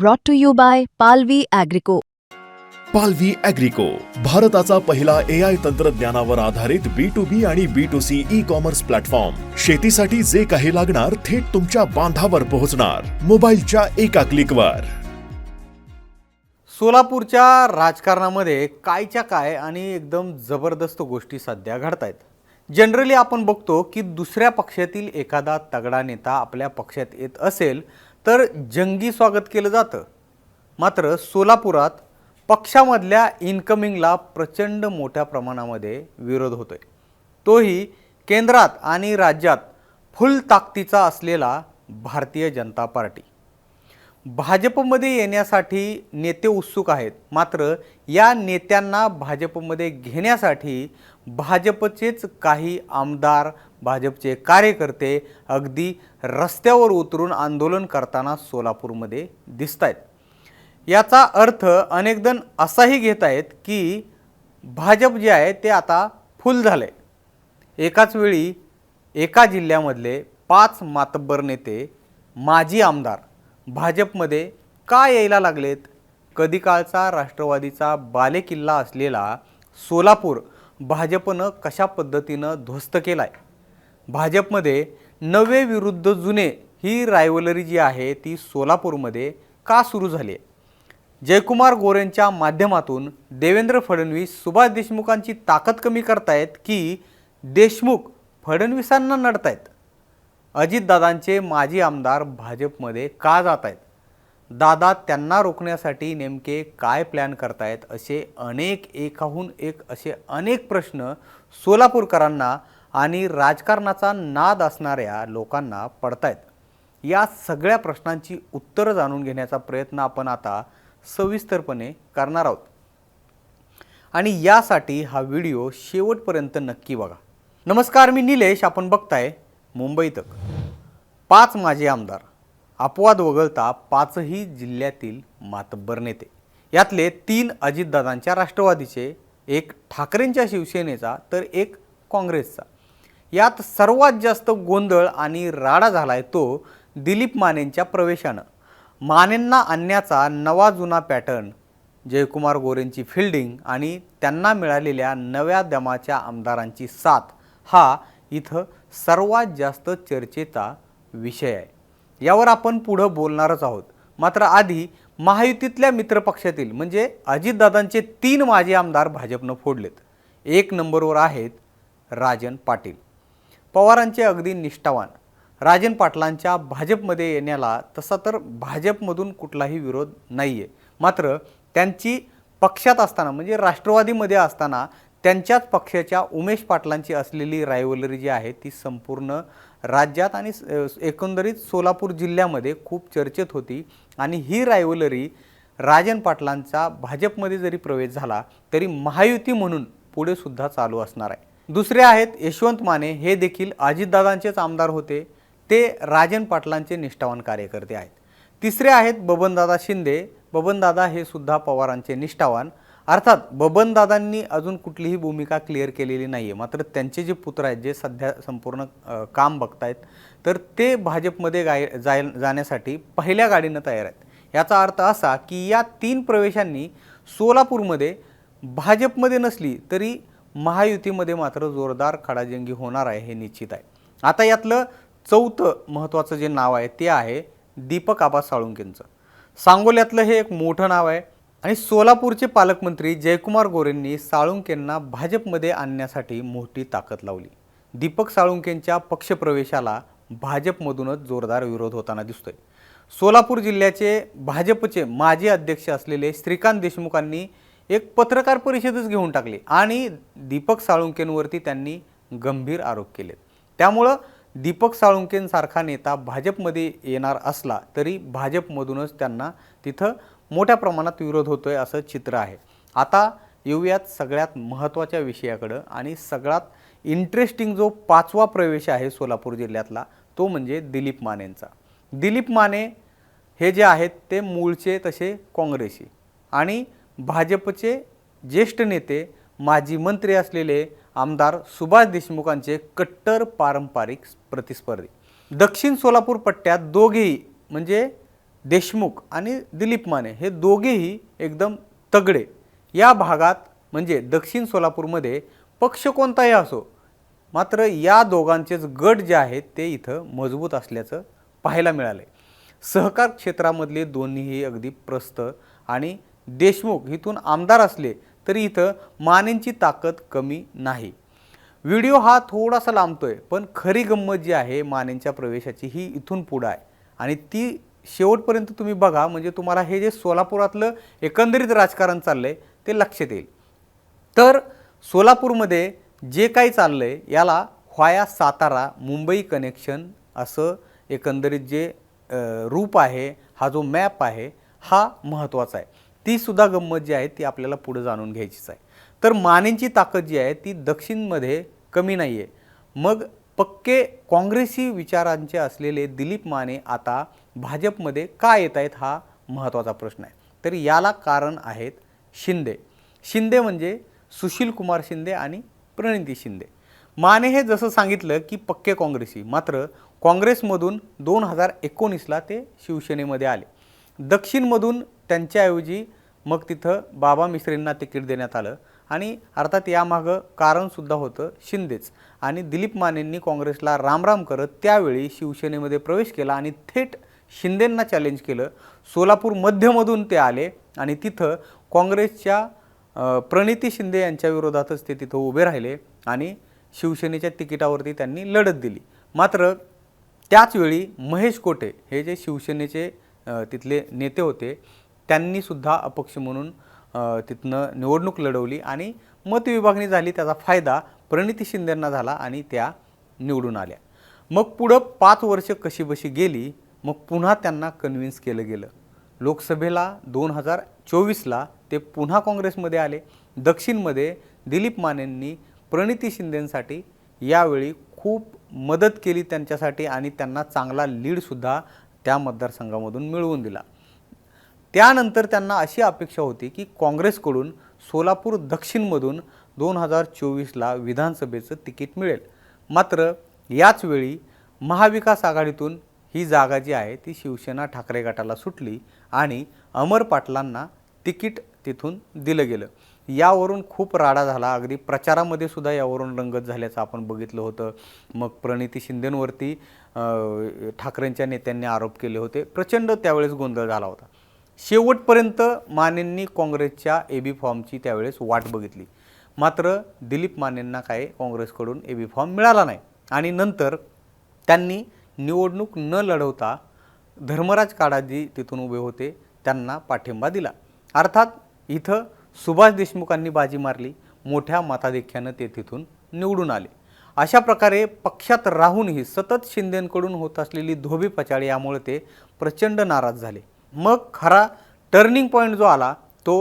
brought to you by Palvi Agrico. पालवी अॅग्रिको भारताचा पहिला ए आय तंत्रज्ञानावर आधारित बी टू बी आणि B to C e commerce platform शेतीसाठी जे काही लागणार थेट तुमच्या बांधावर पोहोचणार. मोबाईलच्या एका क्लिकवर सोलापूरच्या राजकारणामध्ये कायच्या काय आणि एकदम जबरदस्त गोष्टी सध्या घडत आहेत जनरली आपण बघतो की दुसऱ्या पक्षातील एखादा तगडा नेता आपल्या पक्षात येत असेल तर जंगी स्वागत केलं जातं. मात्र सोलापुरात पक्षामधल्या इन्कमिंगला प्रचंड मोठ्या प्रमाणामध्ये विरोध होतोय. तोही केंद्रात आणि राज्यात फुल ताकदीचा असलेला भारतीय जनता पार्टी. भाजपमध्ये येण्यासाठी नेते उत्सुक आहेत. मात्र या नेत्यांना भाजपमध्ये घेण्यासाठी भाजपचेच काही आमदार भाजपचे कार्यकर्ते अगदी रस्त्यावर उतरून आंदोलन करताना सोलापूरमध्ये दिसत आहेत याचा अर्थ अनेकजण असाही घेत आहेत की भाजप जे आहे ते आता फुल झालं आहे एकाच वेळी एका जिल्ह्यामधले पाच मातब्बर नेते माजी आमदार भाजपमध्ये का यायला लागलेत? कधी काळचा राष्ट्रवादीचा बालेकिल्ला असलेला सोलापूर भाजपनं कशा पद्धतीनं ध्वस्त केला आहे भाजपमध्ये नवे विरुद्ध जुने ही रायवलरी जी आहे ती सोलापूरमध्ये का सुरू झाली आहे जयकुमार गोरेंच्या माध्यमातून देवेंद्र फडणवीस सुभाष देशमुखांची ताकद कमी करतायत की देशमुख फडणवीसांना नडतायत? अजितदादांचे माजी आमदार भाजपमध्ये का जात आहेत दादा त्यांना रोखण्यासाठी नेमके काय प्लॅन करतायत असे अनेक एकाहून एक असे अनेक प्रश्न सोलापूरकरांना आणि राजकारणाचा नाद असणाऱ्या लोकांना पडतायत. या सगळ्या प्रश्नांची उत्तरं जाणून घेण्याचा प्रयत्न आपण आता सविस्तरपणे करणार आहोत. आणि यासाठी हा व्हिडिओ शेवटपर्यंत नक्की बघा. नमस्कार मी निलेश. आपण बघताय मुंबई तक पाच माजी आमदार. अपवाद वगळता पाचही जिल्ह्यातील मातब्बर नेते. यातले तीन अजितदादांच्या राष्ट्रवादीचे एक ठाकरेंच्या शिवसेनेचा तर एक काँग्रेसचा. यात सर्वात जास्त गोंधळ आणि राडा झाला आहे तो दिलीप मानेंच्या प्रवेशानं. मानेंना आणण्याचा नवा जुना पॅटर्न जयकुमार गोरेंची फिल्डिंग आणि त्यांना मिळालेल्या नव्या दमाच्या आमदारांची साथ हा इथं सर्वात जास्त चर्चेचा विषय आहे. यावर आपण पुढं बोलणारच आहोत. मात्र आधी महायुतीतल्या मित्रपक्षातील म्हणजे अजितदादांचे तीन माजी आमदार भाजपनं फोडलेत. एक नंबरवर आहेत राजन पाटील. पवारांचे अगदी निष्ठावान. राजन पाटलांच्या भाजपमध्ये येण्याला तसा तर भाजपमधून कुठलाही विरोध नाही आहे मात्र त्यांची पक्षात असताना म्हणजे राष्ट्रवादीमध्ये असताना त्यांच्याच पक्षाच्या उमेश पाटलांची असलेली रायवलरी जी आहे ती संपूर्ण राज्यात आणि एकंदरीत सोलापूर जिल्ह्यामध्ये खूप चर्चेत होती. आणि ही रायवलरी राजन पाटलांचा भाजपमध्ये जरी प्रवेश झाला तरी महायुती म्हणून पुढे सुद्धा चालू असणार आहे. दुसरे आहेत यशवंत माने. हे देखील अजितदादांचेच आमदार होते. ते राजन पाटलांचे निष्ठावान कार्यकर्ते आहेत. तिसरे आहेत बबनदादा शिंदे. बबनदादा हे सुद्धा पवारांचे निष्ठावान. अर्थात बबनदादांनी अजून कुठलीही भूमिका क्लिअर केलेली नाही आहे मात्र त्यांचे जे पुत्र आहेत जे सध्या संपूर्ण काम बघतायत तर ते भाजपमध्ये गाय जाय जाण्यासाठी पहिल्या गाडीनं तयार आहेत. याचा अर्थ असा की या तीन प्रवेशांनी सोलापूरमध्ये भाजपमध्ये नसली तरी महायुतीमध्ये मात्र जोरदार खडाजंगी होणार आहे हे निश्चित आहे. आता यातलं चौथं महत्त्वाचं जे नाव आहे ते आहे दीपक आबा साळुंकेंचं सांगोल्यातलं हे एक मोठं नाव आहे. आणि सोलापूरचे पालकमंत्री जयकुमार गोरेंनी साळुंकेंना भाजपमध्ये आणण्यासाठी मोठी ताकद लावली. दीपक साळुंकेंच्या पक्षप्रवेशाला भाजपमधूनच जोरदार विरोध होताना दिसतोय. सोलापूर जिल्ह्याचे भाजपचे माजी अध्यक्ष असलेले श्रीकांत देशमुखांनी एक पत्रकार परिषदच घेऊन टाकली आणि दीपक साळुंकेंवरती त्यांनी गंभीर आरोप केले त्यामुळं दीपक साळुंकेंसारखा नेता भाजपमध्ये येणार असला तरी भाजपमधूनच त्यांना तिथं मोठ्या प्रमाणात विरोध होतो आहे असं चित्र आहे. आता येऊयात सगळ्यात महत्त्वाच्या विषयाकडं आणि सगळ्यात इंटरेस्टिंग जो पाचवा प्रवेश आहे सोलापूर जिल्ह्यातला तो म्हणजे दिलीप मानेंचा. दिलीप माने हे जे आहेत ते मूळचे तसे काँग्रेसी आणि भाजपचे ज्येष्ठ नेते माजी मंत्री असलेले आमदार सुभाष देशमुखांचे कट्टर पारंपरिक प्रतिस्पर्धी. दक्षिण सोलापूर पट्ट्यात दोघेही म्हणजे देशमुख आणि दिलीप माने हे दोघेही एकदम तगडे. या भागात म्हणजे दक्षिण सोलापूरमध्ये पक्ष कोणताही असो मात्र या दोघांचेच गट जे आहेत ते इथं मजबूत असल्याचं पाहायला मिळालं सहकार क्षेत्रामधले दोन्हीही अगदी प्रस्त आणि देशमुख इथून आमदार असले तरी इथं मानेंची ताकद कमी नाही. व्हिडिओ हा थोडासा लांबतो आहे पण खरी गंमत जी आहे मानेंच्या प्रवेशाची ही इथून पुढं आहे. आणि ती शेवटपर्यंत तुम्ही बघा म्हणजे तुम्हाला हे जे सोलापुरातलं एकंदरीत राजकारण चाललं आहे ते लक्षात येईल. तर सोलापूरमध्ये जे काही चाललं आहे याला व्हाया सातारा मुंबई कनेक्शन असं एकंदरीत जे रूप आहे हा जो मॅप आहे हा महत्त्वाचा आहे. ती सुद्धा गंमत जी आहे ती आपल्याला पुढे जाणून घ्यायचीच आहे. तर मानेंची ताकद जी आहे ती दक्षिणमध्ये कमी नाही आहे मग पक्के काँग्रेसी विचारांचे असलेले दिलीप माने आता भाजपमध्ये का येत आहेत हा महत्त्वाचा प्रश्न आहे. तर याला कारण आहेत शिंदे. शिंदे म्हणजे सुशील कुमार शिंदे आणि प्रणिती शिंदे. माने हे जसं सांगितलं की पक्के काँग्रेसी मात्र काँग्रेसमधून दोन हजार एकोणीसला ते शिवसेनेमध्ये आले. दक्षिणमधून त्यांच्याऐवजी मग तिथं बाबा मिश्रेंना तिकीट देण्यात आलं आणि अर्थात यामागं कारणसुद्धा होतं शिंदेच. आणि दिलीप मानेंनी काँग्रेसला रामराम करत त्यावेळी शिवसेनेमध्ये प्रवेश केला आणि थेट शिंदेंना चॅलेंज केलं. सोलापूर मध्यमधून ते आले आणि तिथं काँग्रेसच्या प्रणिती शिंदे यांच्या विरोधातच ते तिथं उभे राहिले आणि शिवसेनेच्या तिकिटावरती त्यांनी लढत दिली. मात्र त्याचवेळी महेश कोटे हे जे शिवसेनेचे तिथले नेते होते त्यांनीसुद्धा अपक्ष म्हणून तिथनं निवडणूक लढवली आणि मतविभागणी झाली त्याचा फायदा प्रणिती शिंदेंना झाला आणि त्या निवडून आल्या. मग पुढं पाच वर्ष कशी बशी गेली मग पुन्हा त्यांना कन्व्हिन्स केलं गेलं. लोकसभेला दोन हजार चोवीसला ते पुन्हा काँग्रेसमध्ये आले. दक्षिणमध्ये दिलीप मानेंनी प्रणिती शिंदेंसाठी यावेळी खूप मदत केली त्यांच्यासाठी आणि त्यांना चांगला लीडसुद्धा त्या मतदारसंघामधून मिळवून दिला. त्यानंतर त्यांना अशी अपेक्षा होती की काँग्रेसकडून सोलापूर दक्षिणमधून दोन हजार चोवीसला विधानसभेचं तिकीट मिळेल. मात्र याचवेळी महाविकास आघाडीतून ही जागा जी आहे ती शिवसेना ठाकरे गटाला सुटली आणि अमर पाटलांना तिकीट तिथून दिलं गेलं. यावरून खूप राडा झाला. अगदी प्रचारामध्ये सुद्धा यावरून रंगत झाल्याचं आपण बघितलं होतं. मग प्रणिती शिंदेंवरती ठाकरेंच्या नेत्यांनी आरोप केले होते. प्रचंड त्यावेळेस गोंधळ झाला होता. शेवटपर्यंत मानेंनी काँग्रेसच्या ए बी फॉर्मची त्यावेळेस वाट बघितली. मात्र दिलीप मानेंना काय काँग्रेसकडून ए बी फॉर्म मिळाला नाही. आणि नंतर त्यांनी निवडणूक न लढवता धर्मराज काडाजी तिथून उभे होते त्यांना पाठिंबा दिला. अर्थात इथं सुभाष देशमुखांनी बाजी मारली मोठ्या मताधिक्यानं ते तिथून निवडून आले. अशा प्रकारे पक्षात राहूनही सतत शिंदेंकडून होत असलेली धोबी पचाळी यामुळे ते प्रचंड नाराज झाले. मग खरा टर्निंग पॉईंट जो आला तो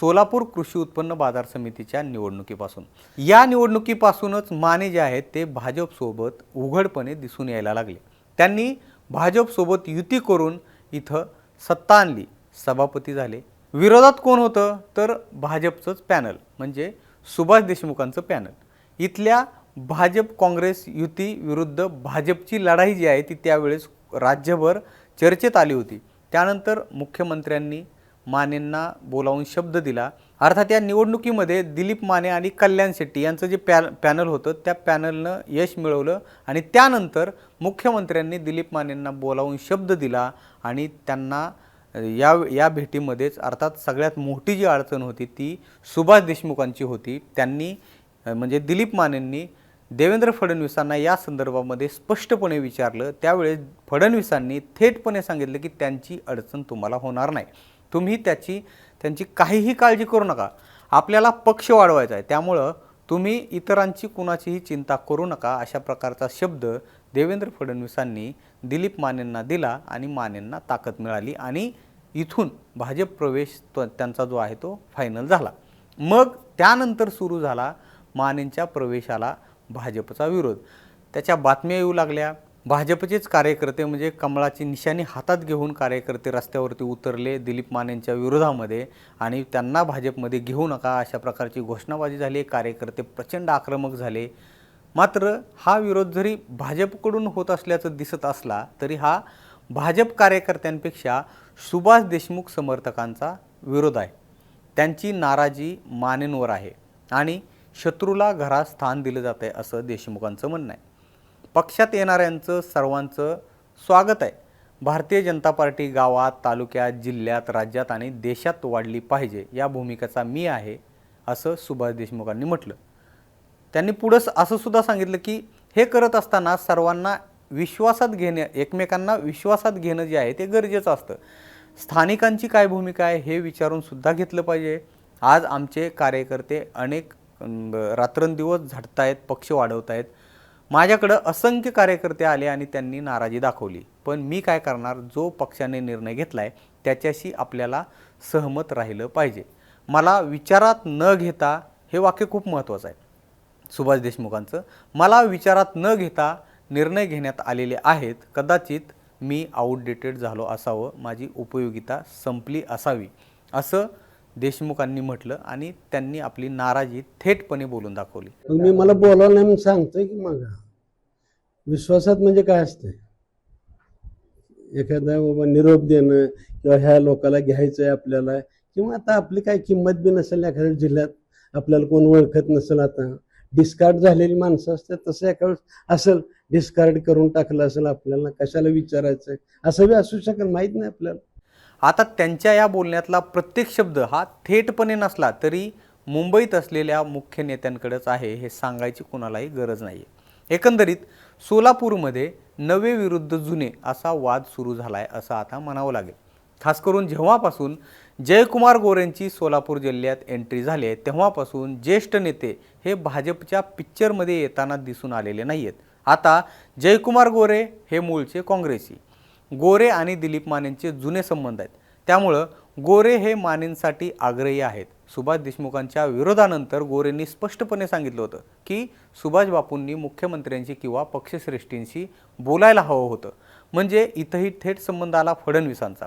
सोलापूर कृषी उत्पन्न बाजार समितीच्या निवडणुकीपासून. या निवडणुकीपासूनच माने जे आहेत ते भाजपसोबत उघडपणे दिसून यायला लागले. त्यांनी भाजपसोबत युती करून इथं सत्ता आणली. सभापती झाले. विरोधात कोण होतं? तर भाजपचंच पॅनल म्हणजे सुभाष देशमुखांचं पॅनल. इथल्या भाजप काँग्रेस युती विरुद्ध भाजपची लढाई जी आहे ती त्यावेळेस राज्यभर चर्चेत आली होती. त्यानंतर मुख्यमंत्र्यांनी मानेंना बोलावून शब्द दिला. अर्थात या निवडणुकीमध्ये दिलीप माने आणि कल्याण शेट्टी यांचं जे पॅ पॅनल होतं त्या पॅनलनं यश मिळवलं आणि त्यानंतर मुख्यमंत्र्यांनी दिलीप मानेंना बोलावून शब्द दिला आणि त्यांना या या भेटीमध्येच अर्थात सगळ्यात मोठी जी अडचण होती ती सुभाष देशमुखांची होती. त्यांनी म्हणजे दिलीप मानेंनी देवेंद्र फडणवीसांना या संदर्भामध्ये स्पष्टपणे विचारलं. त्यावेळेस फडणवीसांनी थेटपणे सांगितलं की त्यांची अडचण तुम्हाला होणार नाही. तुम्ही त्याची त्यांची काहीही काळजी करू नका. आपल्याला पक्ष वाढवायचा आहे. त्यामुळं तुम्ही इतरांची कुणाचीही चिंता करू नका अशा प्रकारचा शब्द देवेंद्र फडणवीसांनी दिलीप मानेंना दिला आणि मानेंना ताकद मिळाली आणि इथून भाजप प्रवेश तो त्यांचा जो आहे तो फायनल झाला. मग त्यानंतर सुरू झाला मानेंच्या प्रवेशाला भाजपचा विरोध. त्याच्या बातम्या येऊ लागल्या. भाजपचेच कार्यकर्ते म्हणजे कमळाची निशाणी हातात घेऊन कार्यकर्ते रस्त्यावरती उतरले दिलीप मानेंच्या विरोधामध्ये आणि त्यांना भाजपमध्ये घेऊ नका अशा प्रकारची घोषणाबाजी झाली. कार्यकर्ते प्रचंड आक्रमक झाले. मात्र हा विरोध जरी भाजपकडून होत असल्याचं दिसत असला तरी हा भाजप कार्यकर्त्यांपेक्षा सुभाष देशमुख समर्थकांचा विरोध आहे. त्यांची नाराजी मानेंवर आहे आणि शत्रूला घरात स्थान दिलं जात आहे असं देशमुखांचं म्हणणं आहे. पक्षात येणाऱ्यांचं सर्वांचं स्वागत आहे. भारतीय जनता पार्टी गावात तालुक्यात जिल्ह्यात राज्यात आणि देशात वाढली पाहिजे या भूमिकेचा मी आहे असं सुभाष देशमुखांनी म्हटलं. त्यांनी पुढं असं सुद्धा सांगितलं की हे करत असताना सर्वांना विश्वासात घेणे एकमेकांना विश्वासात घेणं जे आहे ते गरजेचं असतं. स्थानिकांची काय भूमिका आहे हे विचारून सुद्धा घेतलं पाहिजे. आज आमचे कार्यकर्ते अनेक अं, रात्रंदिवस झटतायत पक्ष वाढवत आहेत माझ्याकडं असंख्य कार्यकर्ते आले आणि त्यांनी नाराजी दाखवली. पण मी काय करणार? जो पक्षाने निर्णय घेतला आहे त्याच्याशी आपल्याला सहमत राहिलं पाहिजे. मला विचारात न घेता हे वाक्य खूप महत्त्वाचं आहे. सुभाष देशमुखांचं मला विचारात न घेता निर्णय घेण्यात आलेले आहेत. कदाचित मी आउटडेटेड झालो असावं. माझी उपयोगिता संपली असावी. असं देशमुखांनी म्हटलं आणि त्यांनी आपली नाराजी थेटपणे बोलून दाखवली. मी मला बोलावलं नाही म्हणून सांगतोय की मग? विश्वासात म्हणजे काय असतंय? एखादा बाबा निरोप देणं किंवा ह्या लोकाला घ्यायचं आहे आपल्याला किंवा आता आपली काय किंमत बी नसेल एखाद्या जिल्ह्यात आपल्याला कोण ओळखत नसेल आता. डिस्कार्ड झालेली माणसं असतात तसं एका वेळेस असेल डिस्कार्ड करून टाकलं असेल आपल्याला कशाला विचारायचं असं बी असू शकेल माहीत नाही आपल्याला. आता त्यांच्या या बोलण्यातला प्रत्येक शब्द हा थेटपणे नसला तरी मुंबईत असलेल्या मुख्य नेत्यांकडेच आहे हे सांगायची कोणालाही गरज नाही एकंदरीत सोलापूरमध्ये नवे विरुद्ध जुने असा वाद सुरू झाला आहे असं आता म्हणावं लागेल. खास करून जेव्हापासून जयकुमार गोरेंची सोलापूर जिल्ह्यात एंट्री झाली आहे तेव्हापासून ज्येष्ठ नेते हे भाजपच्या पिक्चरमध्ये येताना दिसून आलेले नाही आहेत आता जयकुमार गोरे हे मूळचे काँग्रेसी. गोरे आणि दिलीप मानेंचे जुने संबंध आहेत. त्यामुळं गोरे हे मानेंसाठी आग्रही आहेत. सुभाष देशमुखांच्या विरोधानंतर गोरेंनी स्पष्टपणे सांगितलं होतं की सुभाष बापूंनी मुख्यमंत्र्यांशी किंवा पक्षश्रेष्ठींशी बोलायला हवं होतं. म्हणजे इथंही थेट संबंध आला फडणवीसांचा.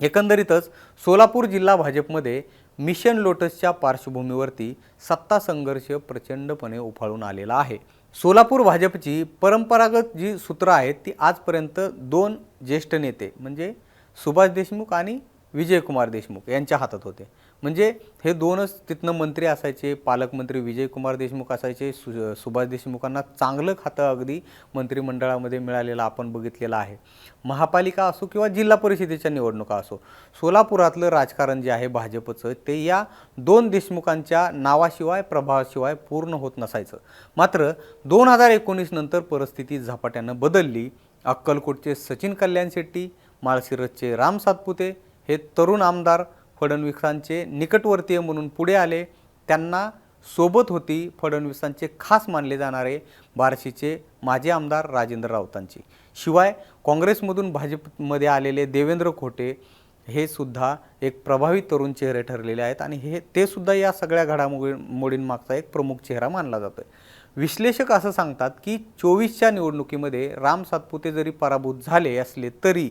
एकंदरीतच सोलापूर जिल्हा भाजपमध्ये मिशन लोटसच्या पार्श्वभूमीवरती सत्ता संघर्ष प्रचंडपणे उफाळून आलेला आहे. सोलापूर भाजपची परंपरागत जी सूत्रं आहेत ती आजपर्यंत दोन ज्येष्ठ नेते म्हणजे सुभाष देशमुख आणि विजयकुमार देशमुख यांच्या हातात होते. म्हणजे हे दोनच तिथनं मंत्री असायचे पालकमंत्री विजयकुमार देशमुख असायचे सु सुभाष देशमुखांना चांगलं खातं अगदी मंत्रिमंडळामध्ये मिळालेलं आपण बघितलेलं आहे. महापालिका असो किंवा जिल्हा परिषदेच्या निवडणुका असो सोलापुरातलं राजकारण जे आहे भाजपचं ते या दोन देशमुखांच्या नावाशिवाय प्रभावाशिवाय पूर्ण होत नसायचं. मात्र दोन हजार एकोणीस नंतर परिस्थिती झपाट्यानं बदलली. अक्कलकोटचे सचिन कल्याण शेट्टी माळशिरसचे राम सातपुते हे तरुण आमदार फडणवीसांचे निकटवर्तीय म्हणून पुढे आले. त्यांना सोबत होती फडणवीसांचे खास मानले जाणारे बार्शीचे माजी आमदार राजेंद्र राऊतांची. शिवाय काँग्रेसमधून भाजपमध्ये आलेले देवेंद्र खोटे हे सुद्धा एक प्रभावी तरुण चेहरे ठरलेले आहेत आणि हे ते सुद्धा या सगळ्या घडामोडी मोडींमागचा एक प्रमुख चेहरा मानला जातो आहे विश्लेषक असं सांगतात की चोवीसच्या निवडणुकीमध्ये राम सातपुते जरी पराभूत झाले असले तरी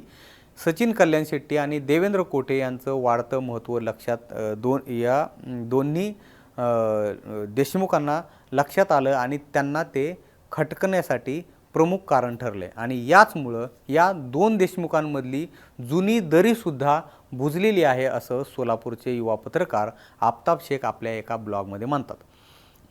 सचिन कल्याण शेट्टी आणि देवेंद्र कोटे यांचं वाढतं महत्त्व लक्षात दोन या दोन्ही देशमुखांना लक्षात आलं आणि त्यांना ते खटकण्यासाठी प्रमुख कारण ठरले. आणि याचमुळं या दोन देशमुखांमधली जुनी दरीसुद्धा बुजलेली आहे असं सोलापूरचे युवा पत्रकार आफताब शेख आपल्या एका ब्लॉगमध्ये मानतात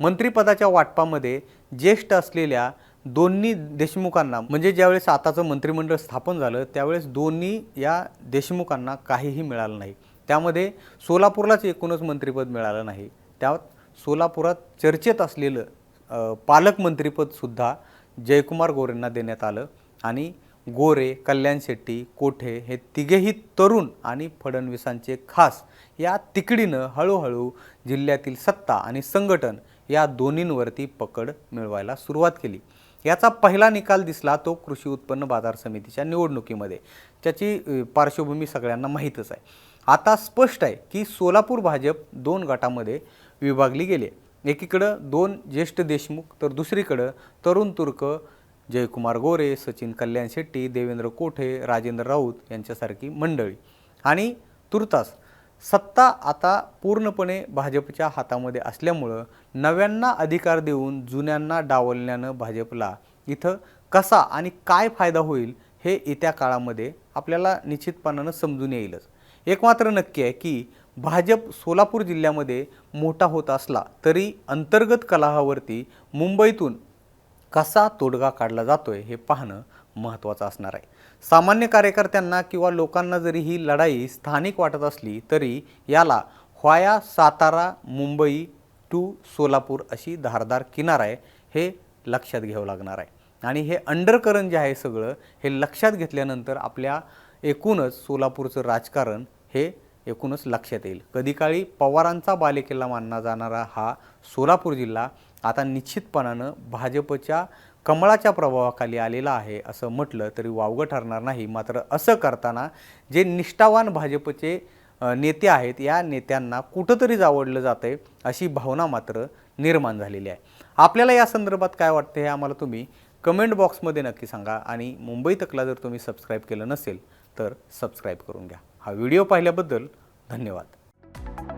मंत्रिपदाच्या वाटपामध्ये ज्येष्ठ असलेल्या दोन्ही देशमुखांना म्हणजे ज्यावेळेस आताचं मंत्रिमंडळ स्थापन झालं त्यावेळेस दोन्ही या देशमुखांना काहीही मिळालं नाही. त्यामध्ये सोलापूरलाच एकूणच मंत्रिपद मिळालं नाही. त्यात सोलापुरात चर्चेत असलेलं पालकमंत्रीपदसुद्धा जयकुमार गोरेंना देण्यात आलं आणि गोरे कल्याण शेट्टी कोठे हे तिघेही तरुण आणि फडणवीसांचे खास या तिकडीनं हळूहळू जिल्ह्यातील सत्ता आणि संघटन या दोन्हींवरती पकड मिळवायला सुरुवात केली. याचा पहिला निकाल दिसला तो कृषी उत्पन्न बाजार समितीच्या निवडणुकीमध्ये. त्याची पार्श्वभूमी सगळ्यांना माहीतच आहे. आता स्पष्ट आहे की सोलापूर भाजप दोन गटामध्ये विभागली गेली आहे. एकीकडं दोन ज्येष्ठ देशमुख तर दुसरीकडं तरुण तुर्क जयकुमार गोरे सचिन कल्याण शेट्टी देवेंद्र कोठे राजेंद्र राऊत यांच्यासारखी मंडळी आणि तुर्तास सत्ता आता पूर्णपणे भाजपच्या हातामध्ये असल्यामुळं नव्यांना अधिकार देऊन जुन्यांना डावलण्यानं भाजपला इथं कसा आणि काय फायदा होईल हे येत्या काळामध्ये आपल्याला निश्चितपणानं समजून येईलच. एक मात्र नक्की आहे की भाजप सोलापूर जिल्ह्यामध्ये मोठा होत असला तरी अंतर्गत कलहावरती मुंबईतून कसा तोडगा काढला जातोय हे पाहणं महत्त्वाचं असणार आहे. सामान्य कार्यकर्त्यांना किंवा लोकांना जरी ही लढाई स्थानिक वाटत असली तरी याला व्हाया सातारा मुंबई टू सोलापूर अशी धारदार किनार आहे हे लक्षात घ्यावं लागणार आहे. आणि हे अंडरकरण जे आहे सगळं हे लक्षात घेतल्यानंतर आपल्या एकूणच सोलापूरचं राजकारण हे एकूणच लक्षात येईल. कधीकाळी पवारांचा बालेकिल्ला मानला जाणारा हा सोलापूर जिल्हा आता निश्चितपणानं भाजपच्या कमळाच्या प्रभावाखाली आलेला आहे असं म्हटलं तरी वावगं ठरणार नाही. मात्र असं करताना जे निष्ठावान भाजपचे नेते आहेत या नेत्यांना कुठंतरी जावडलं जातं आहे अशी भावना मात्र निर्माण झालेली आहे. आपल्याला या संदर्भात काय वाटतं हे आम्हाला तुम्ही कमेंट बॉक्समध्ये नक्की सांगा आणि मुंबई तकला जर तुम्ही सबस्क्राईब केलं नसेल तर सबस्क्राईब करून घ्या. हा व्हिडिओ पाहिल्याबद्दल धन्यवाद.